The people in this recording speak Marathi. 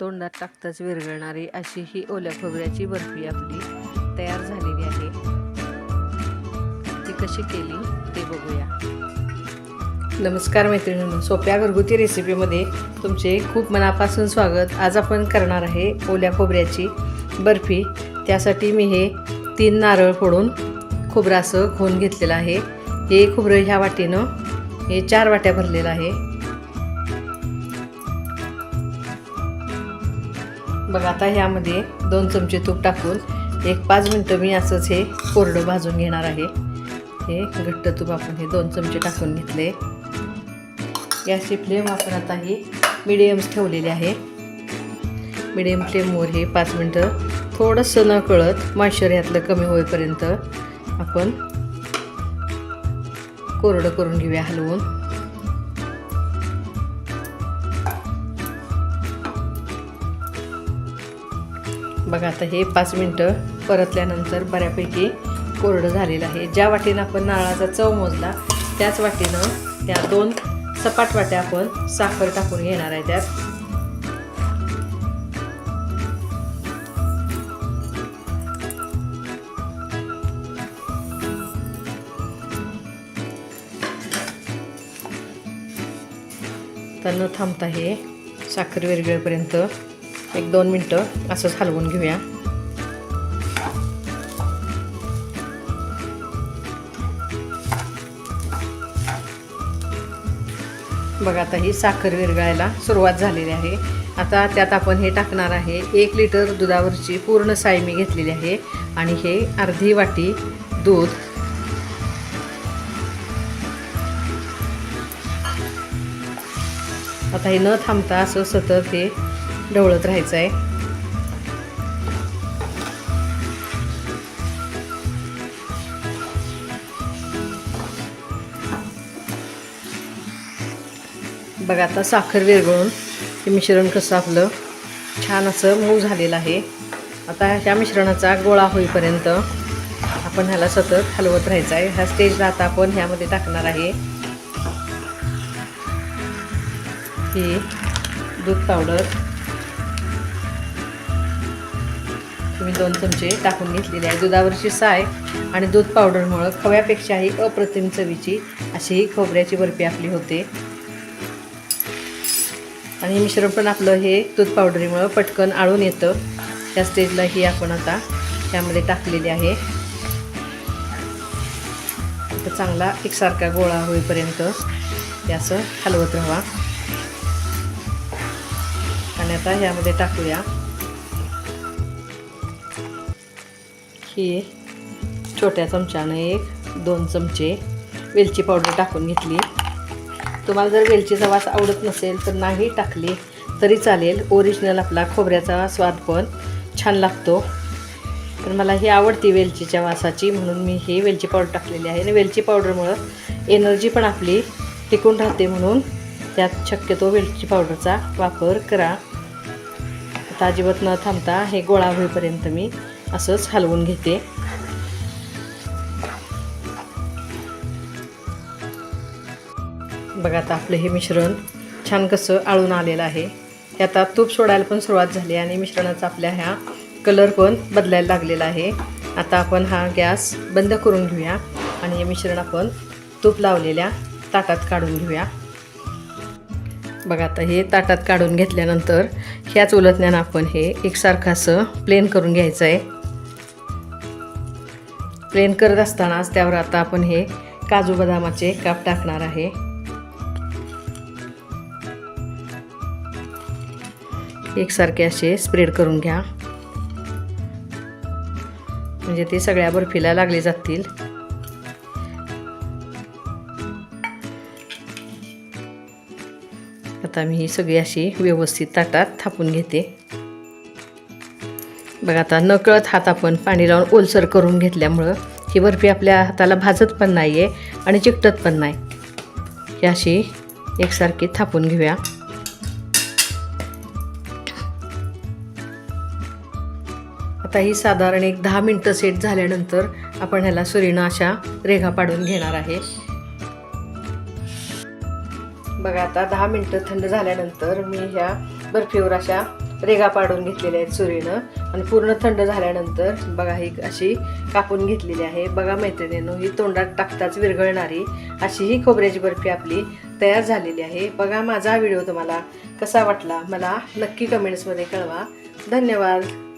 तोंडात टाकताच विरघळणारी अशी ही ओल्या खोबऱ्याची बर्फी आपली तयार झालेली आहे. ती कशी केली ते बघूया. नमस्कार मैत्रिणींनो सोप्या घरगुती रेसिपीमध्ये तुमचे खूप मनापासून स्वागत. आज आपण करणार आहे ओल्या खोबऱ्याची बर्फी. त्यासाठी मी हे तीन नारळ फोडून खोबरं असं खोन घेतलेलं आहे. हे खोबरं ह्या वाटीनं हे चार वाट्या भरलेलं आहे. बघा आता ह्यामध्ये दोन चमचे तूप टाकून एक पाच मिनटं मी असंच हे कोरडं भाजून घेणार आहे. हे घट्ट तूप आपण हे दोन चमचे टाकून घेतले. गॅसची फ्लेम आपण आता ही मिडियम्स ठेवलेली आहे. मिडियम फ्लेमवर हे पाच मिनटं थोडंसं न कळत मॉइश्चर यातलं कमी होईपर्यंत आपण कोरडं करून घेऊया हलवून. बघा आता हे पाच मिनटं परतल्यानंतर बऱ्यापैकी कोरडं झालेलं आहे. ज्या वाटीनं आपण नारळाचा चव मोजला त्याच वाटीनं त्या दोन सपाट वाट्या आपण साखर टाकून घेणार आहे त्यात. तर न थांबता हे साखर विरघळेपर्यंत एक दोन मिनटं असंच हलवून घेऊया. बघा आता ही साखर विरघळायला सुरुवात झालेली आहे. आता त्यात आपण हे टाकणार आहे. एक लिटर दुधावरची पूर्ण साय मी घेतलेली आहे. आणि हे अर्धी वाटी दूध. आता हे न थांबता असं सतत हे ढवळत राहायचं आहे बघा आता साखर विरघळून हे मिश्रण कसं आपलं छान असं मऊ झालेलं आहे. आता ह्या मिश्रणाचा गोळा होईपर्यंत आपण ह्याला सतत हलवत राहायचं आहे ह्या स्टेजला आता आपण ह्यामध्ये टाकणार आहे. ही दूध पावडर. मी दोन चमचे टाकून घेतलेले आहे. दुधावरची साय आणि दूध पावडरमुळं खव्यापेक्षाही अप्रतिम चवीची अशी ही खोबऱ्याची बर्फी आपली होते. आणि हे मिश्रण पण आपलं हे दूध पावडरीमुळं पटकन आळून येतं. त्या स्टेजला ही आपण आता त्यामध्ये टाकलेली आहे. तर चांगला एकसारखा गोळा होईपर्यंत ते असं हलवत राहा. आणि आता ह्यामध्ये टाकूया. ही छोट्या चमच्याने एक दोन चमचे वेलची पावडर टाकून घेतली. तुम्हाला जर वेलचीचा वास आवडत नसेल तर नाही टाकली तरी चालेल. ओरिजिनल आपला खोबऱ्याचा स्वाद पण छान लागतो. तर मला ही आवडती वेलचीच्या वासाची म्हणून मी ही वेलची पावडर टाकलेली आहे. आणि वेलची पावडरमुळं एनर्जी पण आपली टिकून राहते म्हणून त्यात शक्यतो वेलची पावडरचा वापर करा. आता अजिबात न थांबता हे गोळा होईपर्यंत मी असंच हलवून घेते. बघा आता आपलं हे मिश्रण छान कसं आळून आलेलं आहे. हे आता तूप सोडायला पण सुरुवात झाली आणि मिश्रणाचा आपल्या ह्या कलर पण बदलायला लागलेला आहे. आता आपण हा गॅस बंद करून घेऊया आणि हे मिश्रण आपण तूप लावलेल्या ताटात काढून घेऊया. बघा आता हे ताटात काढून घेतल्यानंतर ह्याच उलटण्यानं आपण हे एकसारखं असं प्लेन करून घ्यायचं आहे प्लेन करत असतानाच त्यावर आता आपण हे काजू बदामाचे काप टाकणार आहे. एकसारखे असे स्प्रेड करून घ्या. म्हणजे ते सगळ्या बर्फीला लागले जातील. आता मी ही सगळी अशी व्यवस्थित ताटात थापून घेते. बघा आता नकळत हात आपण पाणी लावून ओलसर करून घेतल्यामुळं ही बर्फी आपल्या हाताला भाजत पण नाही आहे आणि चिकटत पण नाही. ही अशी एकसारखी थापून घेऊया. आता ही साधारण एक दहा मिनटं सेट झाल्यानंतर आपण ह्याला सुरीनं अशा रेघा पाडून घेणार आहे. बघा आता दहा मिनटं थंड झाल्यानंतर मी ह्या बर्फीवर अशा रेगा पाडून घेतलेल्या आहेत सुरीनं. आणि पूर्ण थंड झाल्यानंतर बघा ही अशी कापून घेतलेली आहे. बघा मैत्रिणीनो ही तोंडात टाकताच विरघळणारी अशी ही खोबऱ्याची बर्फी आपली तयार झालेली आहे. बघा माझा व्हिडिओ तुम्हाला कसा वाटला मला नक्की कमेंट्समध्ये कळवा. धन्यवाद.